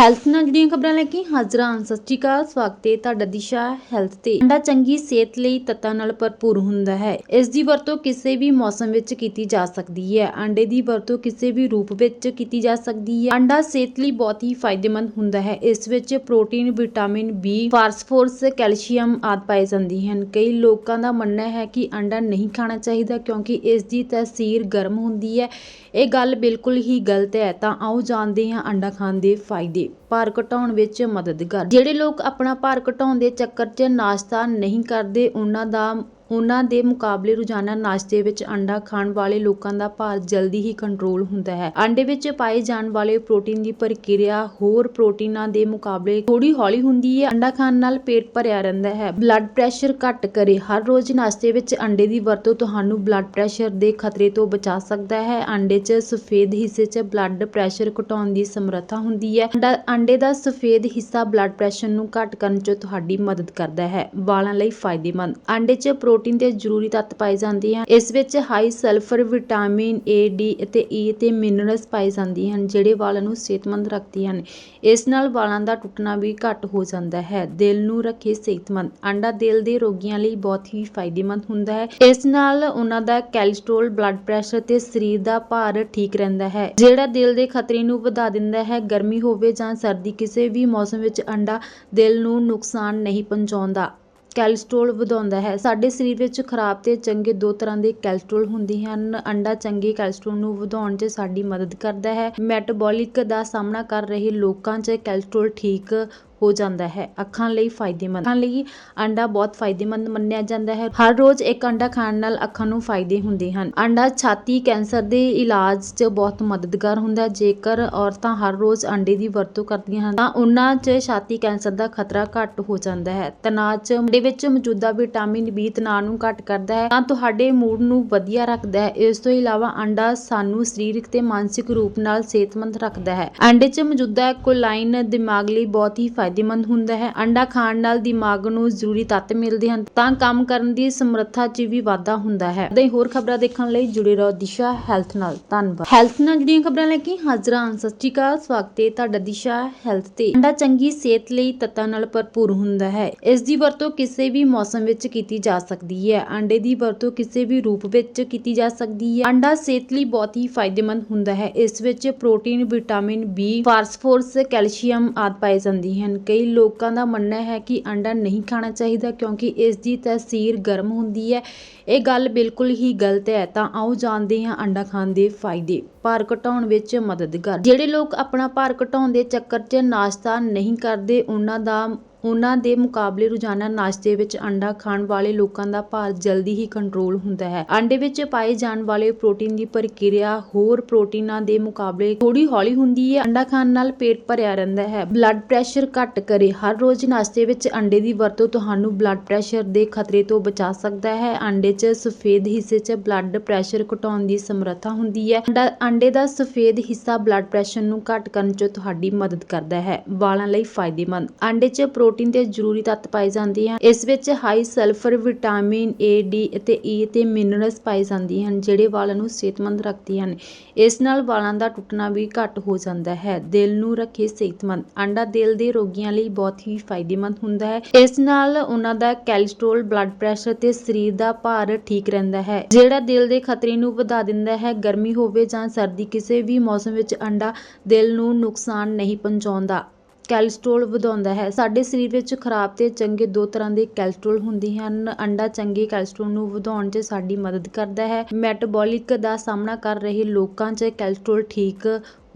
Health ਨਾਲ ਜੁੜੀਆਂ ਖਬਰਾਂ ਲੈ ਕੇ ਹਾਜ਼ਰ ਹਾਂ। ਸਤਿ ਸ਼੍ਰੀ ਅਕਾਲ, ਸਵਾਗਤ ਹੈ ਤੁਹਾਡਾ ਦਿਸ਼ਾ ਹੈਲਥ ਤੇ। ਅੰਡਾ ਚੰਗੀ ਸਿਹਤ ਲਈ ਤੱਤਾਂ ਨਾਲ ਭਰਪੂਰ ਹੁੰਦਾ ਹੈ। ਇਸ ਦੀ ਵਰਤੋਂ ਕਿਸੇ ਵੀ ਮੌਸਮ ਵਿੱਚ ਕੀਤੀ ਜਾ ਸਕਦੀ ਹੈ। ਅੰਡੇ ਦੀ ਵਰਤੋਂ ਕਿਸੇ ਵੀ ਰੂਪ ਵਿੱਚ ਕੀਤੀ ਜਾ ਸਕਦੀ ਹੈ। ਅੰਡਾ ਸਿਹਤ ਲਈ ਬਹੁਤ ਹੀ ਫਾਇਦੇਮੰਦ ਹੁੰਦਾ ਹੈ। ਇਸ ਵਿੱਚ protein, vitamin B phosphorus, calcium ਆਦਿ ਪਾਏ ਜਾਂਦੇ ਹਨ। ਕਈ ਲੋਕਾਂ ਦਾ ਮੰਨਣਾ ਹੈ ਕਿ ਅੰਡਾ ਨਹੀਂ ਖਾਣਾ ਚਾਹੀਦਾ ਕਿਉਂਕਿ ਇਸ ਦੀ ਤਾਸੀਰ ਗਰਮ ਹੁੰਦੀ ਹੈ। ਇਹ ਗੱਲ ਬਿਲਕੁਲ ਹੀ ਗਲਤ ਹੈ। ਤਾਂ ਆਓ ਜਾਣਦੇ ਹਾਂ ਅੰਡਾ ਖਾਣ ਦੇ ਫਾਇਦੇ। ਭਾਰ ਘਟਾਉਣ ਵਿੱਚ ਮਦਦਗਾਰ। ਜਿਹੜੇ ਲੋਕ ਆਪਣਾ ਭਾਰ ਘਟਾਉਣ ਦੇ ਚੱਕਰ 'ਚ ਨਾਸ਼ਤਾ ਨਹੀਂ ਕਰਦੇ, ਉਹਨਾਂ ਦਾ ਉਹਨਾਂ ਦੇ ਮੁਕਾਬਲੇ ਰੋਜ਼ਾਨਾ ਨਾਸ਼ਤੇ ਵਿੱਚ ਅੰਡਾ ਖਾਣ ਵਾਲੇ ਲੋਕਾਂ ਦਾ ਭਾਰ ਜਲਦੀ ਹੀ ਕੰਟਰੋਲ ਹੁੰਦਾ ਹੈ। ਅੰਡੇ ਵਿੱਚ ਪਾਏ ਜਾਣ ਵਾਲੇ ਪ੍ਰੋਟੀਨ ਦੀ ਪ੍ਰਕਿਰਿਆ ਹੋਰ ਪ੍ਰੋਟੀਨਾਂ ਦੇ ਮੁਕਾਬਲੇ ਥੋੜੀ ਹੌਲੀ ਹੁੰਦੀ ਹੈ। ਅੰਡਾ ਖਾਣ ਨਾਲ ਪੇਟ ਭਰਿਆ ਰਹਿੰਦਾ ਹੈ। ਬਲੱਡ ਪ੍ਰੈਸ਼ਰ ਘੱਟ ਕਰੇ। ਹਰ ਰੋਜ਼ ਨਾਸ਼ਤੇ ਵਿੱਚ ਅੰਡੇ ਦੀ ਵਰਤੋਂ ਤੁਹਾਨੂੰ ਬਲੱਡ ਪ੍ਰੈਸ਼ਰ ਦੇ ਖਤਰੇ ਤੋਂ ਬਚਾ ਸਕਦਾ ਹੈ। ਅੰਡੇ 'ਚ ਸਫੇਦ ਹਿੱਸੇ 'ਚ ਬਲੱਡ ਪ੍ਰੈਸ਼ਰ ਘਟਾਉਣ ਦੀ ਸਮਰੱਥਾ ਹੁੰਦੀ ਹੈ। ਅੰਡਾ- ਅੰਡੇ ਦਾ ਸਫੇਦ ਹਿੱਸਾ ਬਲੱਡ ਪ੍ਰੈਸ਼ਰ ਨੂੰ ਘੱਟ ਕਰਨ 'ਚ ਤੁਹਾਡੀ ਮਦਦ ਕਰਦਾ ਹੈ। ਵਾਲਾਂ ਲਈ ਫਾਇਦੇਮੰਦ। ਅੰਡੇ 'ਚ ਪ੍ਰੋ ਪ੍ਰੋਟੀਨ ਦੇ ਜ਼ਰੂਰੀ ਤੱਤ ਪਾਏ ਜਾਂਦੇ ਹਨ ਇਸ ਵਿੱਚ high sulphur vitamin A D ਅਤੇ ਈ ਤੇ ਮਿਨਰਲਸ ਪਾਏ ਜਾਂਦੇ ਹਨ, ਜਿਹੜੇ ਵਾਲਾਂ ਨੂੰ ਸਿਹਤਮੰਦ ਰੱਖਦੇ ਹਨ। ਇਸ ਨਾਲ ਵਾਲਾਂ ਦਾ ਟੁੱਟਣਾ ਵੀ ਘੱਟ ਹੋ ਜਾਂਦਾ ਹੈ। ਦਿਲ ਨੂੰ ਰੱਖੇ ਸਿਹਤਮੰਦ। ਅੰਡਾ ਦਿਲ ਦੇ ਰੋਗੀਆਂ ਲਈ ਬਹੁਤ ਹੀ ਫਾਇਦੇਮੰਦ ਹੁੰਦਾ ਹੈ। ਇਸ ਨਾਲ ਉਹਨਾਂ ਦਾ ਕੋਲੇਸਟ੍ਰੋਲ ਬਲੱਡ ਪ੍ਰੈਸ਼ਰ ਤੇ ਸਰੀਰ ਦਾ ਭਾਰ ਠੀਕ ਰਹਿੰਦਾ ਹੈ, ਜਿਹੜਾ ਦਿਲ ਦੇ ਖਤਰੇ ਨੂੰ ਵਧਾ ਦਿੰਦਾ ਹੈ। ਗਰਮੀ ਹੋਵੇ ਜਾਂ ਸਰਦੀ, ਕਿਸੇ ਵੀ ਮੌਸਮ ਵਿੱਚ ਅੰਡਾ ਦਿਲ ਨੂੰ ਨੁਕਸਾਨ ਨਹੀਂ ਪਹੁੰਚਾਉਂਦਾ। ਕੈਲਸਟ੍ਰੋਲ ਵਧਾਉਂਦਾ ਹੈ। ਸਾਡੇ ਸਰੀਰ ਵਿੱਚ ਖਰਾਬ ਤੇ ਚੰਗੇ ਦੋ ਤਰ੍ਹਾਂ ਦੇ ਕੋਲੇਸਟ੍ਰੋਲ ਹੁੰਦੇ ਹਨ। ਅੰਡਾ ਚੰਗੇ ਕੋਲੇਸਟ੍ਰੋਲ ਨੂੰ ਵਧਾਉਣ 'ਚ ਸਾਡੀ ਮਦਦ ਕਰਦਾ ਹੈ। ਮੈਟਾਬੋਲਿਕ ਦਾ ਸਾਹਮਣਾ ਕਰ ਰਹੇ ਲੋਕਾਂ 'ਚ ਕੋਲੇਸਟ੍ਰੋਲ ਠੀਕ ਹੋ ਜਾਂਦਾ ਹੈ। ਅੱਖਾਂ ਲਈ ਫਾਇਦੇਮੰਦ। ਅੱਖਾਂ ਲਈ ਅੰਡਾ ਬਹੁਤ ਫਾਇਦੇਮੰਦ ਮੰਨਿਆ ਜਾਂਦਾ ਹੈ। ਹਰ ਰੋਜ਼ ਇੱਕ ਅੰਡਾ ਖਾਣ ਨਾਲ ਅੱਖਾਂ ਨੂੰ ਫਾਇਦੇ ਹੁੰਦੇ ਹਨ। ਅੰਡਾ ਛਾਤੀ ਕੈਂਸਰ ਦੇ ਇਲਾਜ 'ਚ ਬਹੁਤ ਮਦਦਗਾਰ ਹੁੰਦਾ ਹੈ। ਜੇਕਰ ਔਰਤਾਂ ਹਰ ਰੋਜ਼ ਅੰਡੇ ਦੀ ਵਰਤੋਂ ਕਰਦੀਆਂ ਹਨ, ਤਾਂ ਉਹਨਾਂ 'ਚ ਛਾਤੀ ਕੈਂਸਰ ਦਾ ਖਤਰਾ ਘੱਟ ਹੋ ਜਾਂਦਾ ਹੈ। ਤਣਾਅ 'ਚ ਅੰਡੇ ਵਿੱਚ ਮੌਜੂਦਾ ਵਿਟਾਮਿਨ ਬੀ ਤਣਾਅ ਨੂੰ ਘੱਟ ਕਰਦਾ ਹੈ, ਤਾਂ ਤੁਹਾਡੇ ਮੂਡ ਨੂੰ ਵਧੀਆ ਰੱਖਦਾ ਹੈ। ਇਸ ਤੋਂ ਇਲਾਵਾ ਅੰਡਾ ਸਾਨੂੰ ਸਰੀਰਕ ਤੇ ਮਾਨਸਿਕ ਰੂਪ ਨਾਲ ਸਿਹਤਮੰਦ ਰੱਖਦਾ ਹੈ। ਅੰਡੇ 'ਚ ਮੌਜੂਦਾ ਕੋਲਾਈਨ ਦਿਮਾਗ ਲਈ ਬਹੁਤ ਹੀ ਫਾਇਦੇਮੰਦ ਹੁੰਦਾ ਹੈ। ਅੰਡਾ ਖਾਣ ਨਾਲ ਦਿਮਾਗ ਨੂੰ ਜ਼ਰੂਰੀ ਤੱਤ ਮਿਲਦੇ ਹਨ, ਤਾਂ ਕੰਮ ਕਰਨ ਦੀ ਸਮਰੱਥਾ 'ਚ ਵੀ ਵਾਧਾ ਹੁੰਦਾ ਹੈ। ਦੇ ਹੋਰ ਖਬਰਾਂ ਦੇਖਣ ਲਈ ਜੁੜੇ ਰਹੋ ਦਿਸ਼ਾ ਹੈਲਥ ਨਾਲ। ਧੰਨਵਾਦ। ਹੈਲਥ ਨਾਲ ਜੁੜੀਆਂ ਖਬਰਾਂ ਲੈ ਕੇ ਹਾਜ਼ਰ ਹਾਂ। ਸਤਿ ਸ਼੍ਰੀ ਅਕਾਲ। ਸਵਾਗਤ ਹੈ ਤੁਹਾਡਾ ਦਿਸ਼ਾ ਹੈਲਥ ਤੇ। ਅੰਡਾ ਚੰਗੀ ਸਿਹਤ ਲਈ ਤੱਤਾਂ ਨਾਲ ਭਰਪੂਰ ਹੁੰਦਾ ਹੈ। ਇਸ ਦੀ ਵਰਤੋਂ ਕਿਸੇ ਵੀ ਮੌਸਮ ਵਿੱਚ ਕੀਤੀ ਜਾ ਸਕਦੀ ਹੈ। ਅੰਡੇ ਦੀ ਵਰਤੋਂ ਕਿਸੇ ਵੀ ਰੂਪ ਵਿੱਚ ਕੀਤੀ ਜਾ ਸਕਦੀ ਹੈ। ਅੰਡਾ ਸਿਹਤ ਲਈ ਬਹੁਤ ਹੀ ਫਾਇਦੇਮੰਦ ਹੁੰਦਾ ਹੈ। ਇਸ ਵਿੱਚ protein, vitamin, B, phosphorus, calcium ਆਦਿ ਪਾਏ ਜਾਂਦੇ ਹਨ। ਕਈ ਲੋਕਾਂ ਦਾ ਮੰਨਣਾ ਹੈ ਕਿ ਅੰਡਾ ਨਹੀਂ ਖਾਣਾ ਚਾਹੀਦਾ ਕਿਉਂਕਿ ਇਸ ਦੀ ਤਾਸੀਰ ਗਰਮ ਹੁੰਦੀ ਹੈ। ਇਹ ਗੱਲ ਬਿਲਕੁਲ ਹੀ ਗਲਤ ਹੈ। ਤਾਂ ਆਓ ਜਾਣਦੇ ਹਾਂ ਅੰਡਾ ਖਾਣ ਦੇ ਫਾਇਦੇ। ਭਾਰ ਘਟਾਉਣ ਵਿੱਚ ਮਦਦਗਾਰ। ਜਿਹੜੇ ਲੋਕ ਆਪਣਾ ਭਾਰ ਘਟਾਉਣ ਦੇ ਚੱਕਰ 'ਚ ਨਾਸ਼ਤਾ ਨਹੀਂ ਕਰਦੇ, ਉਹਨਾਂ ਦਾ ਉਹਨਾਂ ਦੇ ਮੁਕਾਬਲੇ ਰੋਜ਼ਾਨਾ ਨਾਸ਼ਤੇ ਵਿੱਚ ਅੰਡਾ ਖਾਣ ਵਾਲੇ ਲੋਕਾਂ ਦਾ ਭਾਰ ਜਲਦੀ ਹੀ ਕੰਟਰੋਲ ਹੁੰਦਾ ਹੈ। ਅੰਡੇ ਵਿੱਚ ਪਾਏ ਜਾਣ ਵਾਲੇ ਪ੍ਰੋਟੀਨ ਦੀ ਪ੍ਰਕਿਰਿਆ ਹੋਰ ਪ੍ਰੋਟੀਨਾਂ ਦੇ ਮੁਕਾਬਲੇ ਥੋੜੀ ਹੌਲੀ ਹੁੰਦੀ ਹੈ। ਅੰਡਾ ਖਾਣ ਨਾਲ ਪੇਟ ਭਰਿਆ ਰਹਿੰਦਾ ਹੈ। ਬਲੱਡ ਪ੍ਰੈਸ਼ਰ ਘੱਟ ਕਰੇ। ਹਰ ਰੋਜ਼ ਨਾਸ਼ਤੇ ਵਿੱਚ ਅੰਡੇ ਦੀ ਵਰਤੋਂ ਤੁਹਾਨੂੰ ਬਲੱਡ ਪ੍ਰੈਸ਼ਰ ਦੇ ਖਤਰੇ ਤੋਂ ਬਚਾ ਸਕਦਾ ਹੈ। ਅੰਡੇ 'ਚ ਸਫੇਦ ਹਿੱਸੇ 'ਚ ਬਲੱਡ ਪ੍ਰੈਸ਼ਰ ਘਟਾਉਣ ਦੀ ਸਮਰੱਥਾ ਹੁੰਦੀ ਹੈ। ਅੰਡਾ- ਅੰਡੇ ਦਾ ਸਫੇਦ ਹਿੱਸਾ ਬਲੱਡ ਪ੍ਰੈਸ਼ਰ ਨੂੰ ਘੱਟ ਕਰਨ 'ਚ ਤੁਹਾਡੀ ਮਦਦ ਕਰਦਾ ਹੈ। ਵਾਲਾਂ ਲਈ ਫਾਇਦੇਮੰਦ। ਅੰਡੇ 'ਚ ਪ੍ਰੋ ਪ੍ਰੋਟੀਨ ਦੇ ਜ਼ਰੂਰੀ ਤੱਤ ਪਾਏ ਜਾਂਦੇ ਹਨ ਇਸ ਵਿੱਚ high sulphur vitamin A D ਅਤੇ ਈ ਤੇ ਮਿਨਰਲਸ ਪਾਏ ਜਾਂਦੇ ਹਨ, ਜਿਹੜੇ ਵਾਲਾਂ ਨੂੰ ਸਿਹਤਮੰਦ ਰੱਖਦੇ ਹਨ। ਇਸ ਨਾਲ ਵਾਲਾਂ ਦਾ ਟੁੱਟਣਾ ਵੀ ਘੱਟ ਹੋ ਜਾਂਦਾ ਹੈ। ਦਿਲ ਨੂੰ ਰੱਖੇ ਸਿਹਤਮੰਦ। ਅੰਡਾ ਦਿਲ ਦੇ ਰੋਗੀਆਂ ਲਈ ਬਹੁਤ ਹੀ ਫਾਇਦੇਮੰਦ ਹੁੰਦਾ ਹੈ। ਇਸ ਨਾਲ ਉਹਨਾਂ ਦਾ ਕੋਲੇਸਟ੍ਰੋਲ ਬਲੱਡ ਪ੍ਰੈਸ਼ਰ ਤੇ ਸਰੀਰ ਦਾ ਭਾਰ ਠੀਕ ਰਹਿੰਦਾ ਹੈ। ਜਿਹੜਾ ਦਿਲ ਦੇ ਖਤਰੇ ਨੂੰ ਵਧਾ ਦਿੰਦਾ ਹੈ, ਗਰਮੀ ਹੋਵੇ ਜਾਂ ਸਰਦੀ, ਕਿਸੇ ਵੀ ਮੌਸਮ ਵਿੱਚ ਅੰਡਾ ਦਿਲ ਨੂੰ ਨੁਕਸਾਨ ਨਹੀਂ ਪਹੁੰਚਾਉਂਦਾ। ਕੋਲੇਸਟ੍ਰੋਲ ਵਧਾਉਂਦਾ ਹੈ। ਸਾਡੇ ਸਰੀਰ ਵਿੱਚ ਖਰਾਬ ਤੇ ਚੰਗੇ ਦੋ ਤਰ੍ਹਾਂ ਦੇ ਕੋਲੇਸਟ੍ਰੋਲ ਹੁੰਦੇ ਹਨ। ਅੰਡਾ ਚੰਗੇ ਕੋਲੇਸਟ੍ਰੋਲ ਨੂੰ ਵਧਾਉਣ 'ਚ ਸਾਡੀ ਮਦਦ ਕਰਦਾ ਹੈ। ਮੈਟਾਬੋਲਿਕ ਦਾ ਸਾਹਮਣਾ ਕਰ ਰਹੇ ਲੋਕਾਂ 'ਚ ਕੋਲੇਸਟ੍ਰੋਲ ਠੀਕ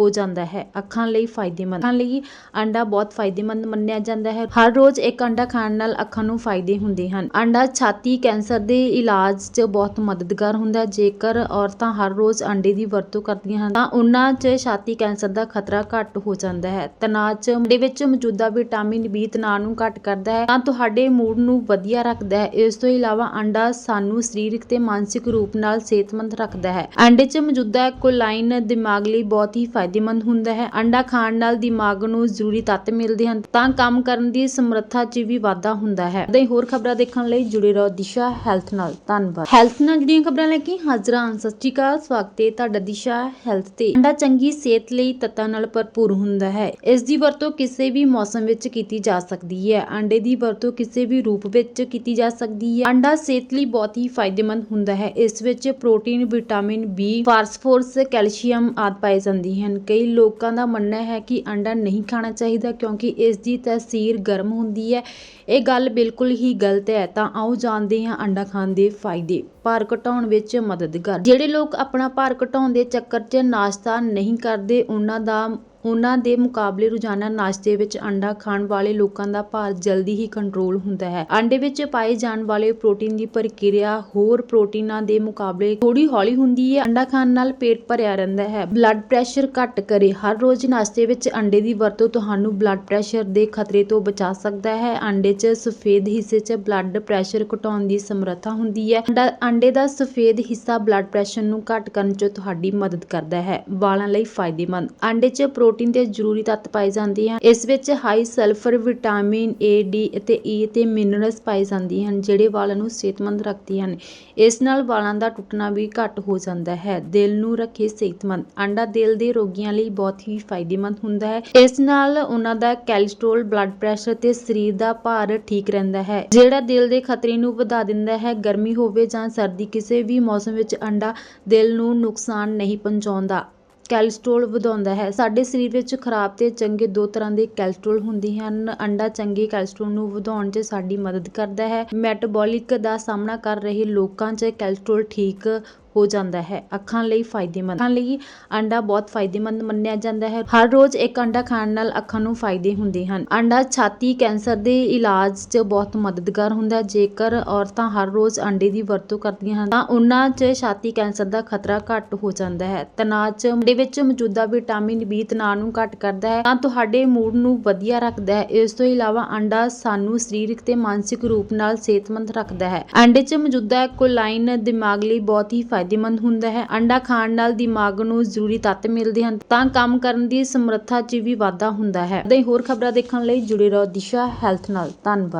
ਹੋ ਜਾਂਦਾ ਹੈ। ਅੱਖਾਂ ਲਈ ਫਾਇਦੇਮੰਦ। ਅੱਖਾਂ ਲਈ ਅੰਡਾ ਬਹੁਤ ਫਾਇਦੇਮੰਦ ਮੰਨਿਆ ਜਾਂਦਾ ਹੈ। ਹਰ ਰੋਜ਼ ਇੱਕ ਅੰਡਾ ਖਾਣ ਨਾਲ ਅੱਖਾਂ ਨੂੰ ਫਾਇਦੇ ਹੁੰਦੇ ਹਨ। ਅੰਡਾ ਛਾਤੀ ਕੈਂਸਰ ਦੇ ਇਲਾਜ 'ਚ ਬਹੁਤ ਮਦਦਗਾਰ ਹੁੰਦਾ ਹੈ। ਜੇਕਰ ਔਰਤਾਂ ਹਰ ਰੋਜ਼ ਅੰਡੇ ਦੀ ਵਰਤੋਂ ਕਰਦੀਆਂ ਹਨ, ਤਾਂ ਉਹਨਾਂ 'ਚ ਛਾਤੀ ਕੈਂਸਰ ਦਾ ਖਤਰਾ ਘੱਟ ਹੋ ਜਾਂਦਾ ਹੈ। ਤਣਾਅ 'ਚ ਅੰਡੇ ਵਿੱਚ ਮੌਜੂਦਾ ਵਿਟਾਮਿਨ ਬੀ ਤਣਾਅ ਨੂੰ ਘੱਟ ਕਰਦਾ ਹੈ, ਤਾਂ ਤੁਹਾਡੇ ਮੂਡ ਨੂੰ ਵਧੀਆ ਰੱਖਦਾ ਹੈ। ਇਸ ਤੋਂ ਇਲਾਵਾ ਅੰਡਾ ਸਾਨੂੰ ਸਰੀਰਕ ਤੇ ਮਾਨਸਿਕ ਰੂਪ ਨਾਲ ਸਿਹਤਮੰਦ ਰੱਖਦਾ ਹੈ। ਅੰਡੇ 'ਚ ਮੌਜੂਦਾ ਕੋਲਾਈਨ ਦਿਮਾਗ ਲਈ ਬਹੁਤ ਹੀ ਫਾਇਦੇਮੰਦ ਹੁੰਦਾ ਹੈ। ਅੰਡਾ ਖਾਣ ਨਾਲ ਦਿਮਾਗ ਨੂੰ ਜ਼ਰੂਰੀ ਤੱਤ ਮਿਲਦੇ ਹਨ, ਤਾਂ ਕੰਮ ਕਰਨ ਦੀ ਸਮਰੱਥਾ 'ਚ ਵੀ ਵਾਧਾ ਹੁੰਦਾ ਹੈ। ਤੇ ਹੋਰ ਖਬਰਾਂ ਦੇਖਣ ਲਈ ਜੁੜੇ ਰਹੋ ਦਿਸ਼ਾ ਹੈਲਥ ਨਾਲ। ਧੰਨਵਾਦ। ਹੈਲਥ ਨਾਲ ਜੁੜੀਆਂ ਖਬਰਾਂ ਲੈ ਕੇ ਹਾਜ਼ਰ ਹਾਂ। ਸਤਿ ਸ਼੍ਰੀ ਅਕਾਲ, ਸਵਾਗਤ ਹੈ ਤੁਹਾਡਾ ਦਿਸ਼ਾ ਹੈਲਥ ਤੇ। ਅੰਡਾ ਚੰਗੀ ਸਿਹਤ ਲਈ ਤੱਤਾਂ ਨਾਲ ਭਰਪੂਰ ਹੁੰਦਾ ਹੈ। ਇਸ ਦੀ ਵਰਤੋਂ ਕਿਸੇ ਵੀ ਮੌਸਮ ਵਿੱਚ ਕੀਤੀ ਜਾ ਸਕਦੀ ਹੈ। ਅੰਡੇ ਦੀ ਵਰਤੋਂ ਕਿਸੇ ਵੀ ਰੂਪ ਵਿੱਚ ਕੀਤੀ ਜਾ ਸਕਦੀ ਹੈ। ਅੰਡਾ ਸਿਹਤ ਲਈ ਬਹੁਤ ਹੀ ਫਾਇਦੇਮੰਦ ਹੁੰਦਾ ਹੈ। ਇਸ ਵਿੱਚ protein, vitamin, B, phosphorus, calcium ਆਦਿ ਪਾਏ ਜਾਂਦੇ ਹਨ। ਕਈ ਲੋਕਾਂ ਦਾ ਮੰਨਣਾ ਹੈ ਕਿ ਅੰਡਾ ਨਹੀਂ ਖਾਣਾ ਚਾਹੀਦਾ ਕਿਉਂਕਿ ਇਸ ਦੀ ਤਸੀਰ ਗਰਮ ਹੁੰਦੀ ਹੈ। ਇਹ ਗੱਲ ਬਿਲਕੁਲ ਹੀ ਗਲਤ ਹੈ। ਤਾਂ ਆਓ ਜਾਣਦੇ ਹਾਂ ਅੰਡਾ ਖਾਣ ਦੇ ਫਾਇਦੇ। ਭਾਰ ਘਟਾਉਣ ਵਿੱਚ ਮਦਦਗਾਰ। ਜਿਹੜੇ ਲੋਕ ਆਪਣਾ ਭਾਰ ਘਟਾਉਣ ਦੇ ਚੱਕਰ 'ਚ ਨਾਸ਼ਤਾ ਨਹੀਂ ਕਰਦੇ, ਉਹਨਾਂ ਦਾ ਉਹਨਾਂ ਦੇ ਮੁਕਾਬਲੇ ਰੋਜ਼ਾਨਾ ਨਾਸ਼ਤੇ ਵਿੱਚ ਅੰਡਾ ਖਾਣ ਵਾਲੇ ਲੋਕਾਂ ਦਾ ਭਾਰ ਜਲਦੀ ਹੀ ਕੰਟਰੋਲ ਹੁੰਦਾ ਹੈ। ਅੰਡੇ ਵਿੱਚ ਪਾਏ ਜਾਣ ਵਾਲੇ ਪ੍ਰੋਟੀਨ ਦੀ ਪ੍ਰਕਿਰਿਆ ਹੋਰ ਪ੍ਰੋਟੀਨਾਂ ਦੇ ਮੁਕਾਬਲੇ ਥੋੜੀ ਹੌਲੀ ਹੁੰਦੀ ਹੈ। ਅੰਡਾ ਖਾਣ ਨਾਲ ਪੇਟ ਭਰਿਆ ਰਹਿੰਦਾ ਹੈ। ਬਲੱਡ ਪ੍ਰੈਸ਼ਰ ਘੱਟ ਕਰੇ। ਹਰ ਰੋਜ਼ ਨਾਸ਼ਤੇ ਵਿੱਚ ਅੰਡੇ ਦੀ ਵਰਤੋਂ ਤੁਹਾਨੂੰ ਬਲੱਡ ਪ੍ਰੈਸ਼ਰ ਦੇ ਖਤਰੇ ਤੋਂ ਬਚਾ ਸਕਦਾ ਹੈ। ਅੰਡੇ 'ਚ ਸਫੇਦ ਹਿੱਸੇ 'ਚ ਬਲੱਡ ਪ੍ਰੈਸ਼ਰ ਘਟਾਉਣ ਦੀ ਸਮਰੱਥਾ ਹੁੰਦੀ ਹੈ। ਅੰਡਾ, ਅੰਡੇ ਦਾ ਸਫੇਦ ਹਿੱਸਾ ਬਲੱਡ ਪ੍ਰੈਸ਼ਰ ਨੂੰ ਘੱਟ ਕਰਨ 'ਚ ਤੁਹਾਡੀ ਮਦਦ ਕਰਦਾ ਹੈ। ਵਾਲਾਂ ਲਈ ਫਾਇਦੇਮੰਦ। ਅੰਡੇ 'ਚ ਪ੍ਰੋ ਪ੍ਰੋਟੀਨ ਤੇ ਜ਼ਰੂਰੀ ਤੱਤ ਪਾਏ ਜਾਂਦੇ ਹਨ ਇਸ ਵਿੱਚ high sulphur vitamin A D ਅਤੇ ਈ ਤੇ ਮਿਨਰਲਸ ਪਾਏ ਜਾਂਦੇ ਹਨ, ਜਿਹੜੇ ਵਾਲਾਂ ਨੂੰ ਸਿਹਤਮੰਦ ਰੱਖਦੇ ਹਨ। ਇਸ ਨਾਲ ਵਾਲਾਂ ਦਾ ਟੁੱਟਣਾ ਵੀ ਘੱਟ ਹੋ ਜਾਂਦਾ ਹੈ। ਦਿਲ ਨੂੰ ਰੱਖੇ ਸਿਹਤਮੰਦ। ਅੰਡਾ ਦਿਲ ਦੇ ਰੋਗੀਆਂ ਲਈ ਬਹੁਤ ਹੀ ਫਾਇਦੇਮੰਦ ਹੁੰਦਾ ਹੈ। ਇਸ ਨਾਲ ਉਹਨਾਂ ਦਾ ਕੋਲੇਸਟ੍ਰੋਲ ਬਲੱਡ ਪ੍ਰੈਸ਼ਰ ਤੇ ਸਰੀਰ ਦਾ ਭਾਰ ਠੀਕ ਰਹਿੰਦਾ ਹੈ, ਜਿਹੜਾ ਦਿਲ ਦੇ ਖਤਰੇ ਨੂੰ ਵਧਾ ਦਿੰਦਾ ਹੈ। ਗਰਮੀ ਹੋਵੇ ਜਾਂ ਸਰਦੀ, ਕਿਸੇ ਵੀ ਮੌਸਮ ਵਿੱਚ ਅੰਡਾ ਦਿਲ ਨੂੰ ਨੁਕਸਾਨ ਨਹੀਂ ਪਹੁੰਚਾਉਂਦਾ। ਕੈਲਸਟ੍ਰੋਲ ਵਧਾਉਂਦਾ ਹੈ। ਸਾਡੇ ਸਰੀਰ ਵਿੱਚ ਖਰਾਬ ਤੇ ਚੰਗੇ ਦੋ ਤਰ੍ਹਾਂ ਦੇ ਕੋਲੇਸਟ੍ਰੋਲ ਹੁੰਦੇ ਹਨ। ਅੰਡਾ ਚੰਗੇ ਕੋਲੇਸਟ੍ਰੋਲ ਨੂੰ ਵਧਾਉਣ 'ਚ ਸਾਡੀ ਮਦਦ ਕਰਦਾ ਹੈ। ਮੈਟਾਬੋਲਿਕ ਦਾ ਸਾਹਮਣਾ ਕਰ ਰਹੇ ਲੋਕਾਂ 'ਚ ਕੋਲੇਸਟ੍ਰੋਲ ਠੀਕ ਹੋ ਜਾਂਦਾ ਹੈ। ਅੱਖਾਂ ਲਈ ਫਾਇਦੇਮੰਦ। ਅੱਖਾਂ ਲਈ ਅੰਡਾ ਬਹੁਤ ਫਾਇਦੇਮੰਦ ਮੰਨਿਆ ਜਾਂਦਾ ਹੈ। ਹਰ ਰੋਜ਼ ਇੱਕ ਅੰਡਾ ਖਾਣ ਨਾਲ ਅੱਖਾਂ ਨੂੰ ਫਾਇਦੇ ਹੁੰਦੇ ਹਨ। ਅੰਡਾ ਛਾਤੀ ਕੈਂਸਰ ਦੇ ਇਲਾਜ 'ਚ ਬਹੁਤ ਮਦਦਗਾਰ ਹੁੰਦਾ ਹੈ। ਜੇਕਰ ਔਰਤਾਂ ਹਰ ਰੋਜ਼ ਅੰਡੇ ਦੀ ਵਰਤੋਂ ਕਰਦੀਆਂ ਹਨ, ਤਾਂ ਉਹਨਾਂ 'ਚ ਛਾਤੀ ਕੈਂਸਰ ਦਾ ਖਤਰਾ ਘੱਟ ਹੋ ਜਾਂਦਾ ਹੈ। ਤਣਾਅ 'ਚ ਅੰਡੇ ਵਿੱਚ ਮੌਜੂਦਾ ਵਿਟਾਮਿਨ ਬੀ ਤਣਾਅ ਨੂੰ ਘੱਟ ਕਰਦਾ ਹੈ, ਤਾਂ ਤੁਹਾਡੇ ਮੂਡ ਨੂੰ ਵਧੀਆ ਰੱਖਦਾ ਹੈ। ਇਸ ਤੋਂ ਇਲਾਵਾ ਅੰਡਾ ਸਾਨੂੰ ਸਰੀਰਕ ਤੇ ਮਾਨਸਿਕ ਰੂਪ ਨਾਲ ਸਿਹਤਮੰਦ ਰੱਖਦਾ ਹੈ। ਅੰਡੇ 'ਚ ਮੌਜੂਦਾ ਕੋਲਾਈਨ ਦਿਮਾਗ ਲਈ ਬਹੁਤ ਹੀ ਫਾਇਦੇਮੰਦ ਹੁੰਦਾ ਹੈ। ਅੰਡਾ ਖਾਣ ਨਾਲ ਦਿਮਾਗ ਨੂੰ ਜ਼ਰੂਰੀ ਤੱਤ ਮਿਲਦੇ ਹਨ, ਤਾਂ ਕੰਮ ਕਰਨ ਦੀ ਸਮਰੱਥਾ 'ਚ ਵੀ ਵਾਧਾ ਹੁੰਦਾ ਹੈ। ਤੇ ਹੋਰ ਖਬਰਾਂ ਦੇਖਣ ਲਈ ਜੁੜੇ ਰਹੋ ਦਿਸ਼ਾ ਹੈਲਥ ਨਾਲ। ਧੰਨਵਾਦ।